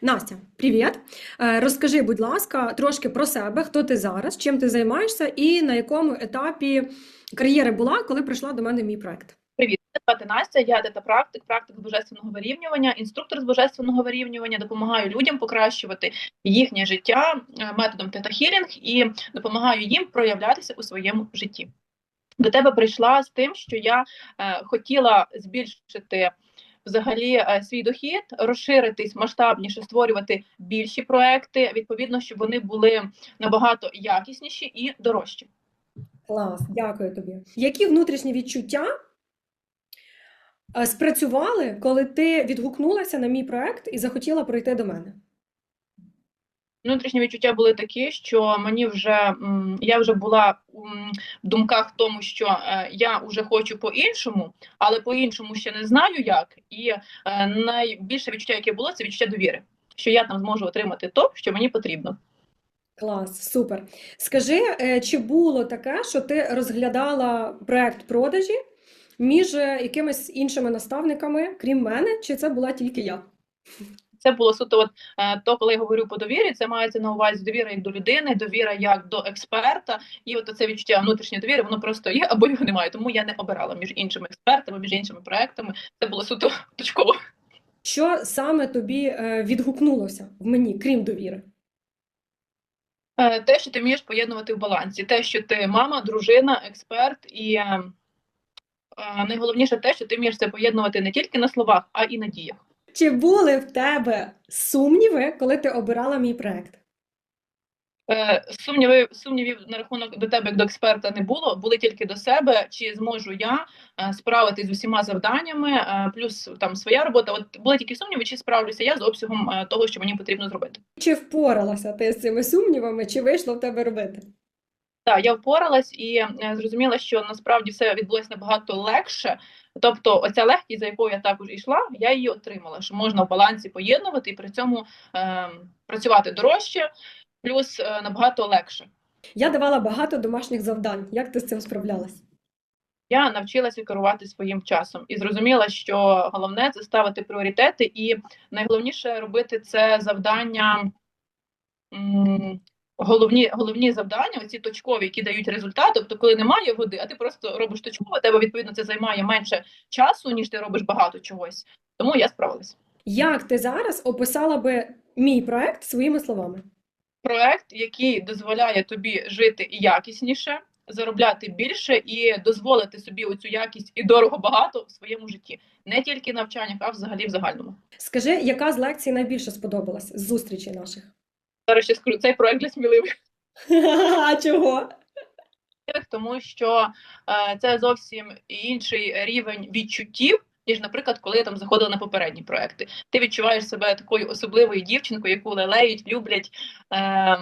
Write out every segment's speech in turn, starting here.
Настя, привіт. Е, Розкажи, будь ласка, трошки про себе, хто ти зараз, чим ти займаєшся і на якому етапі кар'єри була, коли прийшла до мене мій проект. Привіт, звати Настя, я дата-практик, практик з божественного вирівнювання, інструктор з божественного вирівнювання, допомагаю людям покращувати їхнє життя е, методом тета-хілінг і допомагаю їм проявлятися у своєму житті. До тебе прийшла з тим, що я е, хотіла збільшити взагалі е, свій дохід, розширитись масштабніше, створювати більші проекти, відповідно, щоб вони були набагато якісніші і дорожчі. Клас, дякую тобі. Які внутрішні відчуття е, спрацювали, коли ти відгукнулася на мій проект і захотіла прийти до мене? Внутрішні відчуття були такі, що мені вже я вже була в думках в тому, що е, я вже хочу по-іншому, але по-іншому ще не знаю як. І е, найбільше відчуття, яке було, це відчуття довіри, що я там зможу отримати то, що мені потрібно. Клас, супер. Скажи, е, чи було таке, що ти розглядала проект продажі між якимись іншими наставниками, крім мене, чи це була тільки я? Це було суто, от е, то, коли я говорю по довірі, це мається на увазі довіра як до людини, довіра як до експерта, і от це відчуття внутрішньої довіри, воно просто є або його немає. Тому я не обирала між іншими експертами, між іншими проектами. Це було суто точково. Що саме тобі е, відгукнулося в мені, крім довіри? Е, Те, що ти вмієш поєднувати в балансі, те, що ти мама, дружина, експерт, і е, е, найголовніше те, що ти вмієш це поєднувати не тільки на словах, а і на діях. Чи були в тебе сумніви, коли ти обирала мій проект? Е, Сумніви, сумнівів на рахунок до тебе як до експерта не було, були тільки до себе, чи зможу я е, справитись з усіма завданнями, е, плюс там своя робота. От були тільки сумніви, чи справлюся я з обсягом е, того, що мені потрібно зробити. Чи впоралася ти з цими сумнівами, чи вийшло в тебе робити? Так, я впоралась і е, зрозуміла, що насправді все відбулося набагато легше. Тобто, оця легкість, за якою я також йшла, я її отримала, що можна в балансі поєднувати і при цьому е, працювати дорожче, плюс е, набагато легше. Я давала багато домашніх завдань. Як ти з цим справлялась? Я навчилася керувати своїм часом і зрозуміла, що головне це ставити пріоритети, і найголовніше робити це завдання. м, Головні головні завдання, оці точкові, які дають результат. Тобто, коли немає води, а ти просто робиш точково, тебе відповідно це займає менше часу, ніж ти робиш багато чогось. Тому я справилась. Як ти зараз описала би мій проект своїми словами? Проект, який дозволяє тобі жити якісніше, заробляти більше і дозволити собі оцю якість і дорого багато в своєму житті, не тільки навчаннях, а взагалі в загальному. Скажи, яка з лекцій найбільше сподобалась з зустрічей наших? Зараз ще скажу, цей проект для сміливих. А чого? тому що е, це зовсім інший рівень відчуттів, ніж, наприклад, коли я там заходила на попередні проекти. Ти відчуваєш себе такою особливою дівчинкою, яку лелеють, люблять, е,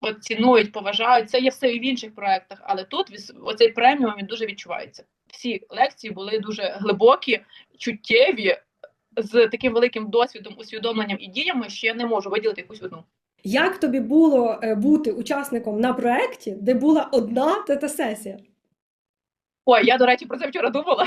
от цінують, поважають. Це є все і в інших проектах, але тут оцей преміум він дуже відчувається. Всі лекції були дуже глибокі, чуттєві. З таким великим досвідом, усвідомленням і діями, я не можу виділити якусь одну. Як тобі було е, бути учасником на проекті, де була одна тета-сесія? Ой, я, до речі, про це вчора думала.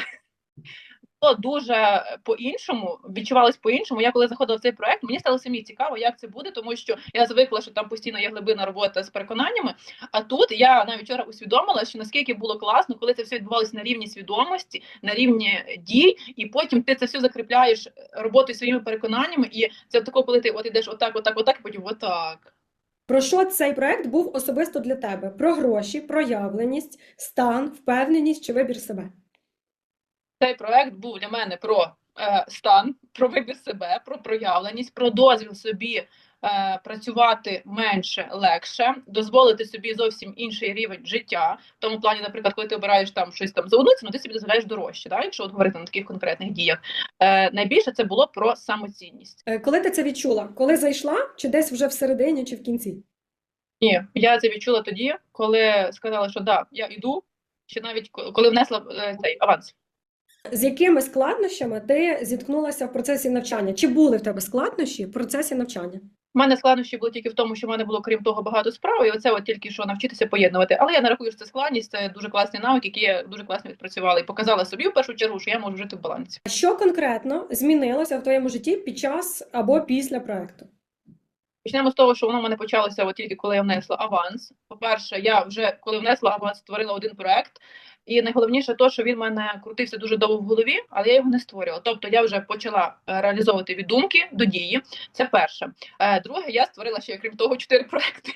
Було дуже по-іншому, відчувалось по-іншому. Я коли заходила в цей проект, мені стало самі цікаво, як це буде, тому що я звикла, що там постійно є глибина робота з переконаннями. А тут я навіть вчора усвідомила, що наскільки було класно, коли це все відбувалося на рівні свідомості, на рівні дій, і потім ти це все закріпляєш роботою своїми переконаннями, і це тако, коли ти от ідеш отак, отак, отак, і потім отак. Про що цей проект був особисто для тебе? Про гроші, проявленість, стан, впевненість чи вибір себе? Цей проект був для мене про е, стан, про вибір себе, про проявленість, про дозвіл собі е, працювати менше, легше, дозволити собі зовсім інший рівень життя. В тому плані, наприклад, коли ти обираєш там щось там за одну ціну, ти собі дозволяєш дорожче, да? якщо от говорити на таких конкретних діях. Е, найбільше це було про самоцінність. Е, Коли ти це відчула? Коли зайшла, чи десь вже всередині, чи в кінці? Ні, я це відчула тоді, коли сказала, що да, я йду, чи навіть коли внесла е, цей аванс. З якими складнощами ти зіткнулася в процесі навчання? Чи були в тебе складнощі в процесі навчання? У мене складнощі було тільки в тому, що в мене було крім того багато справ, і оце от тільки що навчитися поєднувати. Але я не рахую, що це складність, це дуже класний навик, який я дуже класно відпрацювала і показала собі в першу чергу, що я можу жити в балансі. Що конкретно змінилося в твоєму житті під час або після проекту? Почнемо з того, що воно в мене почалося от тільки коли я внесла аванс. По-перше, я вже коли внесла аванс, створила один проект. І найголовніше то, що він в мене крутився дуже довго в голові, але я його не створювала. Тобто я вже почала е, реалізовувати від думки до дії. Це перше. Е, Друге, я створила ще, крім того, чотири проекти.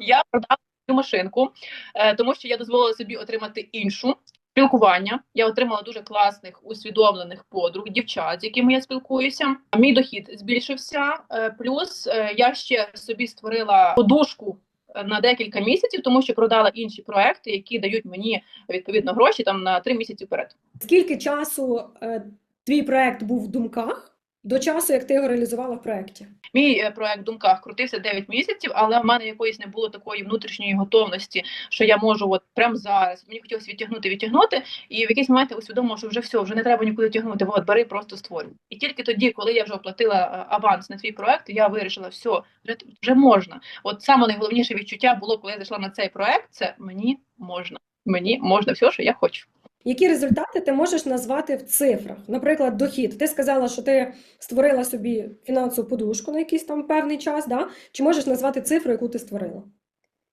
Я продала цю машинку, е, тому що я дозволила собі отримати іншу. Спілкування я отримала дуже класних усвідомлених подруг, дівчат, з якими я спілкуюся. Мій дохід збільшився. Плюс я ще собі створила подушку на декілька місяців, тому що продала інші проекти, які дають мені відповідно гроші там на три місяці вперед. Скільки часу е, твій проект був в думках до часу, як ти його реалізувала в проекті? Мій е, проект в думках крутився 9 місяців, але в мене якоїсь не було такої внутрішньої готовності, що я можу от прямо зараз. Мені хотілося відтягнути, відтягнути, і в якийсь момент я усвідомила, що вже все, вже не треба нікуди тягнути. От бери, просто створюй. І тільки тоді, коли я вже оплатила е, аванс на свій проект, я вирішила, все, вже, вже можна. От саме найголовніше відчуття було, коли я зайшла на цей проект. Це мені можна. Мені можна все, що я хочу. Які результати ти можеш назвати в цифрах? Наприклад, дохід. Ти сказала, що ти створила собі фінансову подушку на якийсь там певний час, да? Чи можеш назвати цифру, яку ти створила?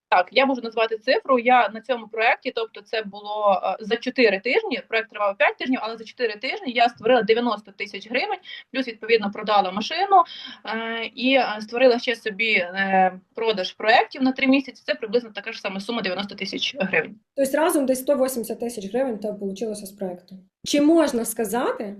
Так, я можу назвати цифру. Я на цьому проєкті, тобто це було е, за 4 тижні. Проект тривав 5 тижнів, але за 4 тижні я створила 90 тисяч гривень, плюс відповідно продала машину е, і е, створила ще собі продаж проєктів на 3 місяці. Це приблизно така ж сама сума 90 тисяч гривень. Тобто разом десь 180 тисяч гривень в вийшло з проекту. Чи можна сказати,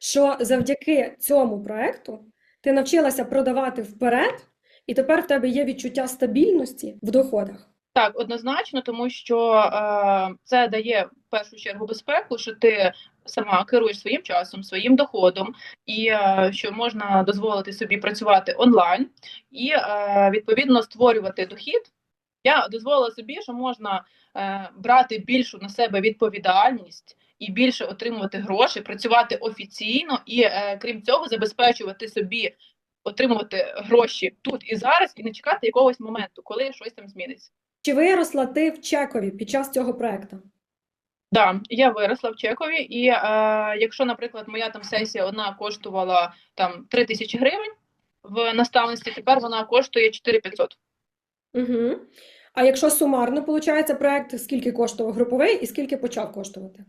що завдяки цьому проекту ти навчилася продавати вперед, і тепер в тебе є відчуття стабільності в доходах? Так, однозначно, тому що е, це дає в першу чергу безпеку, що ти сама керуєш своїм часом, своїм доходом, і е, що можна дозволити собі працювати онлайн і е, відповідно створювати дохід. Я дозволила собі, що можна е, брати більшу на себе відповідальність і більше отримувати гроші, працювати офіційно і, е, крім цього, забезпечувати собі отримувати гроші тут і зараз, і не чекати якогось моменту, коли щось там зміниться. Чи виросла ти в Чекові під час цього проекту? Да, я виросла в Чекові, і е, якщо, наприклад, моя там сесія одна коштувала там 3 тисячі гривень в наставництві, тепер вона коштує 4500. Угу. А якщо сумарно, виходить, проект скільки коштував груповий і скільки почав коштувати?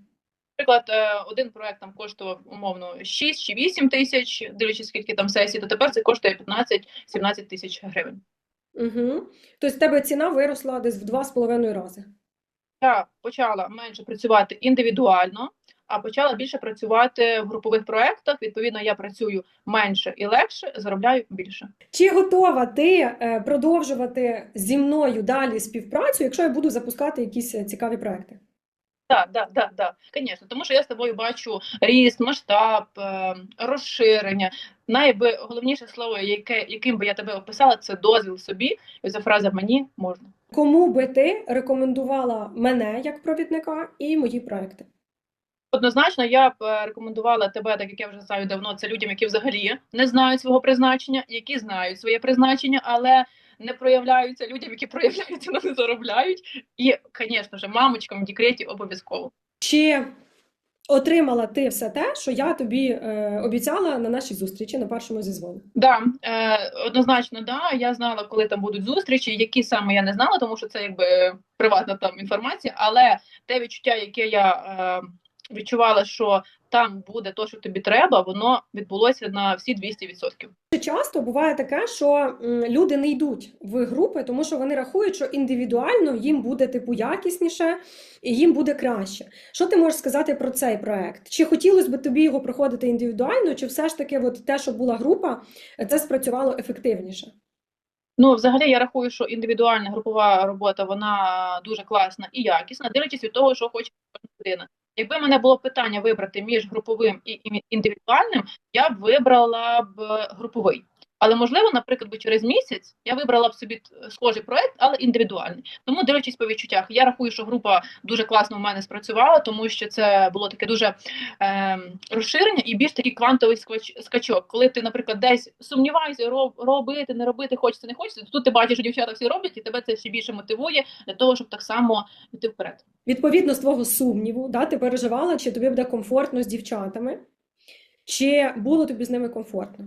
Наприклад, е, один проект там коштував умовно 6 чи 8 тисяч, дивлячись, скільки там сесій, то тепер це коштує 15-17 тисяч гривень. Угу. Тобто в тебе ціна виросла десь в 2,5 рази. Я почала менше працювати індивідуально, а почала більше працювати в групових проектах. Відповідно, я працюю менше і легше, заробляю більше. Чи готова ти е, продовжувати зі мною далі співпрацю, якщо я буду запускати якісь е, цікаві проекти? Так, да, да, да, звісно, тому що я з тобою бачу ріст, масштаб, е, розширення. Найголовніше слово, яке, яким би я тебе описала, це дозвіл собі. І ця фраза мені можна. Кому би ти рекомендувала мене як провідника і мої проекти? Однозначно, я б е, рекомендувала тебе, так як я вже знаю давно, це людям, які взагалі не знають свого призначення, які знають своє призначення, але не проявляються людям, які проявляються, але не заробляють. І, звісно ж, мамочкам в декреті обов'язково. Чи отримала ти все те, що я тобі е, обіцяла на нашій зустрічі на першому зізвоні? Да, е, однозначно, да. Я знала, коли там будуть зустрічі, які саме я не знала, тому що це якби приватна там інформація. Але те відчуття, яке я е, відчувала, що там буде то, що тобі треба, воно відбулося на всі 200%. Дуже часто буває таке, що люди не йдуть в групи, тому що вони рахують, що індивідуально їм буде типу якісніше і їм буде краще. Що ти можеш сказати про цей проект? Чи хотілося б тобі його проходити індивідуально, чи все ж таки, от те, що була група, це спрацювало ефективніше? Ну, взагалі, я рахую, що індивідуальна групова робота вона дуже класна і якісна, дивлячись від того, що хоче людина. Якби мене було питання вибрати між груповим і індивідуальним, я б вибрала б груповий. Але можливо, наприклад, би через місяць я вибрала б собі схожий проект, але індивідуальний. Тому дивлячись по відчуттях, я рахую, що група дуже класно в мене спрацювала, тому що це було таке дуже ем, розширення і більш такий квантовий скачок. Коли ти, наприклад, десь сумніваєшся, роб, робити, не робити, хочеться, не хочеться, тут ти бачиш, що дівчата всі роблять, і тебе це ще більше мотивує для того, щоб так само йти вперед. Відповідно з твого сумніву, да, ти переживала, чи тобі буде комфортно з дівчатами, чи було тобі з ними комфортно?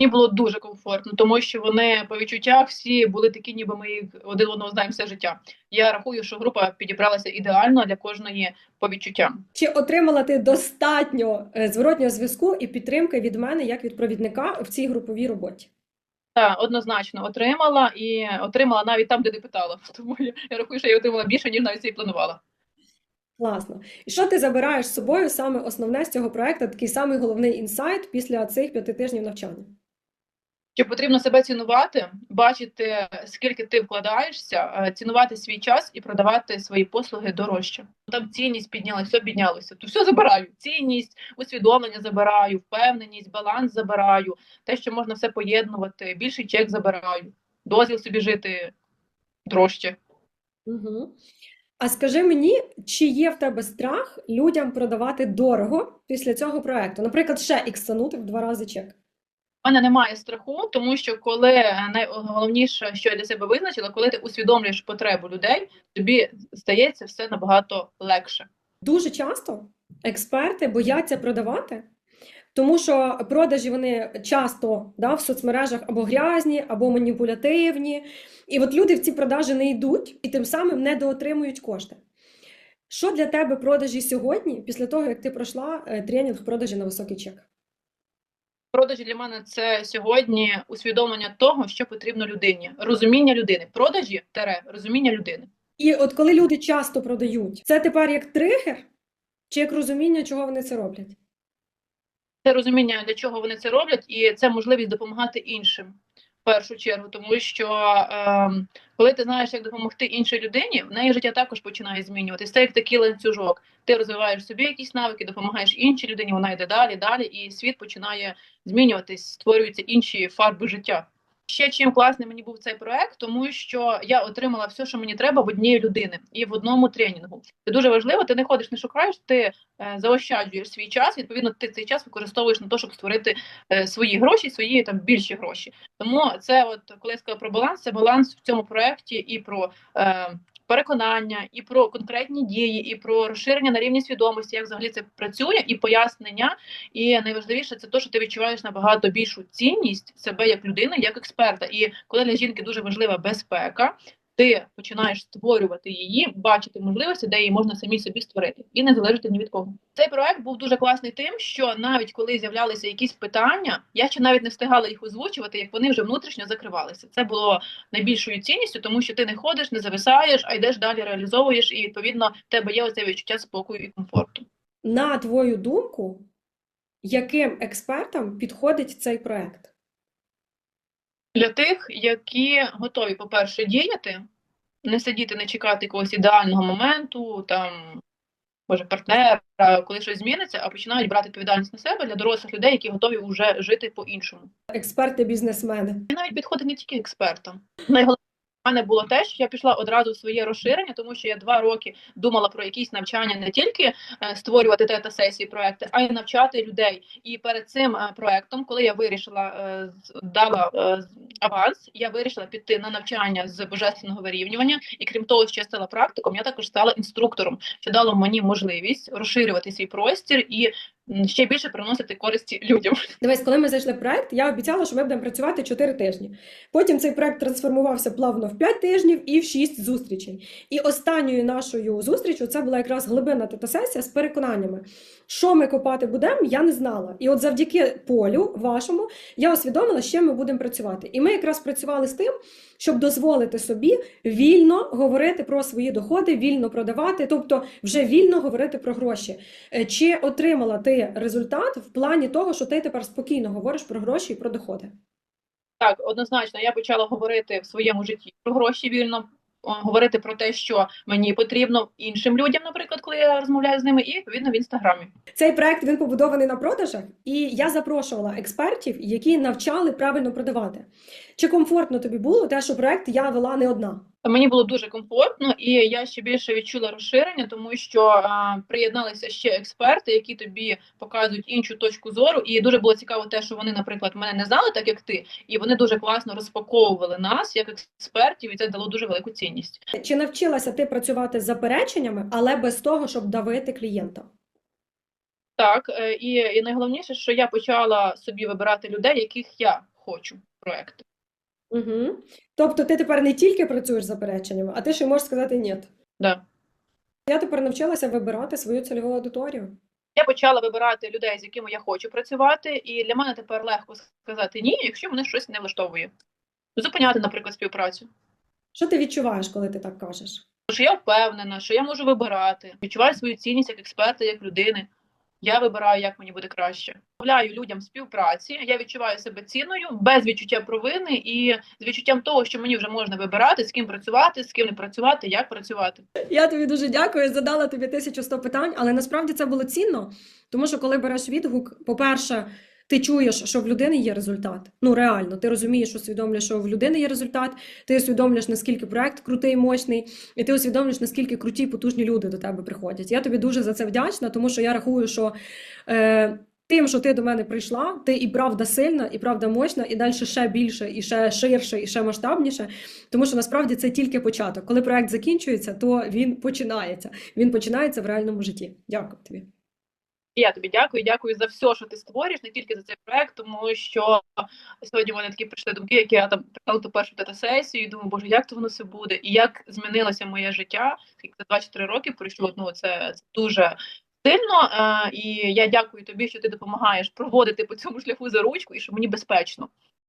Мені було дуже комфортно, тому що вони по відчуттях всі були такі, ніби ми їх один одного знаємо все життя. Я рахую, що група підібралася ідеально для кожної по відчуттям. Чи отримала ти достатньо е, зворотнього зв'язку і підтримки від мене як від провідника в цій груповій роботі? Так, однозначно отримала і отримала навіть там, де не питала. Тому я, я рахую, що я отримала більше, ніж навіть це і планувала. Класно. І що ти забираєш з собою саме основне з цього проекту, такий самий головний інсайт після цих п'яти тижнів навчання? Що потрібно себе цінувати, бачити, скільки ти вкладаєшся, е, цінувати свій час і продавати свої послуги дорожче. Там цінність піднялася, все піднялося. То все забираю. Цінність, усвідомлення забираю, впевненість, баланс забираю, те, що можна все поєднувати, більший чек забираю, дозвіл собі жити дорожче. Угу. А скажи мені, чи є в тебе страх людям продавати дорого після цього проекту? Наприклад, ще іксанути в два рази чек. У мене немає страху, тому що коли е, найголовніше, що я для себе визначила, коли ти усвідомлюєш потребу людей, тобі стається все набагато легше. Дуже часто експерти бояться продавати, тому що продажі вони часто да, в соцмережах або грязні, або маніпулятивні. І от люди в ці продажі не йдуть і тим самим недоотримують кошти. Що для тебе продажі сьогодні, після того, як ти пройшла е, тренінг продажі на високий чек? Продажі для мене це сьогодні усвідомлення того, що потрібно людині, розуміння людини. Продажі тере розуміння людини. І от коли люди часто продають, це тепер як тригер чи як розуміння, чого вони це роблять? Це розуміння, для чого вони це роблять, і це можливість допомагати іншим першу чергу, тому що е, коли ти знаєш, як допомогти іншій людині, в неї життя також починає змінюватися. Це як такий ланцюжок. Ти розвиваєш собі якісь навики, допомагаєш іншій людині, вона йде далі, далі, і світ починає змінюватись, створюються інші фарби життя. Ще чим класний мені був цей проект, тому що я отримала все, що мені треба в однієї людини і в одному тренінгу. Це дуже важливо. Ти не ходиш, не шукаєш, ти е, заощаджуєш свій час. Відповідно, ти цей час використовуєш на те, щоб створити е, свої гроші, свої там більші гроші. Тому це, от коли я сказала про баланс, це баланс в цьому проекті і про. Е, Переконання і про конкретні дії, і про розширення на рівні свідомості, як взагалі це працює, і пояснення. І найважливіше це те, що ти відчуваєш набагато більшу цінність себе як людини, як експерта. І коли для жінки дуже важлива безпека, ти починаєш створювати її, бачити можливості, де її можна самі собі створити, і не залежати ні від кого. Цей проект був дуже класний тим, що навіть коли з'являлися якісь питання, я ще навіть не встигала їх озвучувати, як вони вже внутрішньо закривалися. Це було найбільшою цінністю, тому що ти не ходиш, не зависаєш, а йдеш далі, реалізовуєш, і відповідно в тебе є оце відчуття спокою і комфорту. На твою думку, яким експертам підходить цей проект? Для тих, які готові, по-перше, діяти, не сидіти, не чекати якогось ідеального моменту, там, може, партнера, коли щось зміниться, а починають брати відповідальність на себе для дорослих людей, які готові вже жити по-іншому. Експерти-бізнесмени. І навіть підходить не тільки експертам. Найголовніше мене було те, що я пішла одразу в своє розширення, тому що я два роки думала про якісь навчання не тільки е, створювати тета-сесії проекти, а й навчати людей. І перед цим е, проектом, коли я вирішила е, дала аванс, я вирішила піти на навчання з божественного вирівнювання. І крім того, що я стала практиком, я також стала інструктором, що дало мені можливість розширювати свій простір і ще більше приносити користі людям. Дивись, коли ми зайшли в проект, я обіцяла, що ми будемо працювати 4 тижні. Потім цей проект трансформувався плавно в 5 тижнів і в 6 зустрічей. І останньою нашою зустрічю це була якраз глибинна тета-сесія з переконаннями. Що ми копати будемо, я не знала. І от завдяки полю вашому я усвідомила, чим ми будемо працювати. І ми якраз працювали з тим, щоб дозволити собі вільно говорити про свої доходи, вільно продавати, тобто вже вільно говорити про гроші. Е, Чи отримала ти результат в плані того, що ти тепер спокійно говориш про гроші і про доходи? Так, однозначно, я почала говорити в своєму житті про гроші вільно. говорити про те, що мені потрібно іншим людям, наприклад, коли я розмовляю з ними, і відповідно в інстаграмі. Цей проект він побудований на продажах, і я запрошувала експертів, які навчали правильно продавати. Чи комфортно тобі було те, що проект я вела не одна? Мені було дуже комфортно, і я ще більше відчула розширення, тому що а, приєдналися ще експерти, які тобі показують іншу точку зору. І дуже було цікаво те, що вони, наприклад, мене не знали, так як ти, і вони дуже класно розпаковували нас як експертів, і це дало дуже велику цінність. Чи навчилася ти працювати з запереченнями, але без того, щоб давити клієнта? Так, е, і, і найголовніше, що я почала собі вибирати людей, яких я хочу проекти. Угу. Тобто ти тепер не тільки працюєш з запереченнями, а ти ще можеш сказати ні. Да. Я тепер навчилася вибирати свою цільову аудиторію. Я почала вибирати людей, з якими я хочу працювати, і для мене тепер легко сказати ні, якщо мене щось не влаштовує. Зупиняти, наприклад, співпрацю. Що ти відчуваєш, коли ти так кажеш? Що я впевнена, що я можу вибирати, відчуваю свою цінність як експерта, як людини. Я вибираю, як мені буде краще. Мовляю людям співпраці. Я відчуваю себе цінною, без відчуття провини і з відчуттям того, що мені вже можна вибирати, з ким працювати, з ким не працювати, як працювати. Я тобі дуже дякую, задала тобі 1100 питань, але насправді це було цінно, тому що коли береш відгук, по-перше, ти чуєш, що в людини є результат. Ну реально, ти розумієш, усвідомлюєш, що в людини є результат, ти усвідомлюєш, наскільки проект крутий, мощний, і ти усвідомлюєш, наскільки круті, потужні люди до тебе приходять. Я тобі дуже за це вдячна, тому що я рахую, що е, тим, що ти до мене прийшла, ти і правда сильна, і правда мощна, і далі ще більше, і ще ширше, і ще масштабніше. Тому що насправді це тільки початок. Коли проект закінчується, то він починається. Він починається в реальному житті. Дякую тобі. Я тобі дякую, дякую за все, що ти створюєш, не тільки за цей проект, тому що сьогодні в мене такі прийшли думки, які я там прийшла ту першу тета-сесію, і думаю, боже, як то воно все буде, і як змінилося моє життя. за це 24 роки пройшло, ну це, це дуже сильно. Е, і я дякую тобі, що ти допомагаєш проводити по цьому шляху за ручку і що мені безпечно.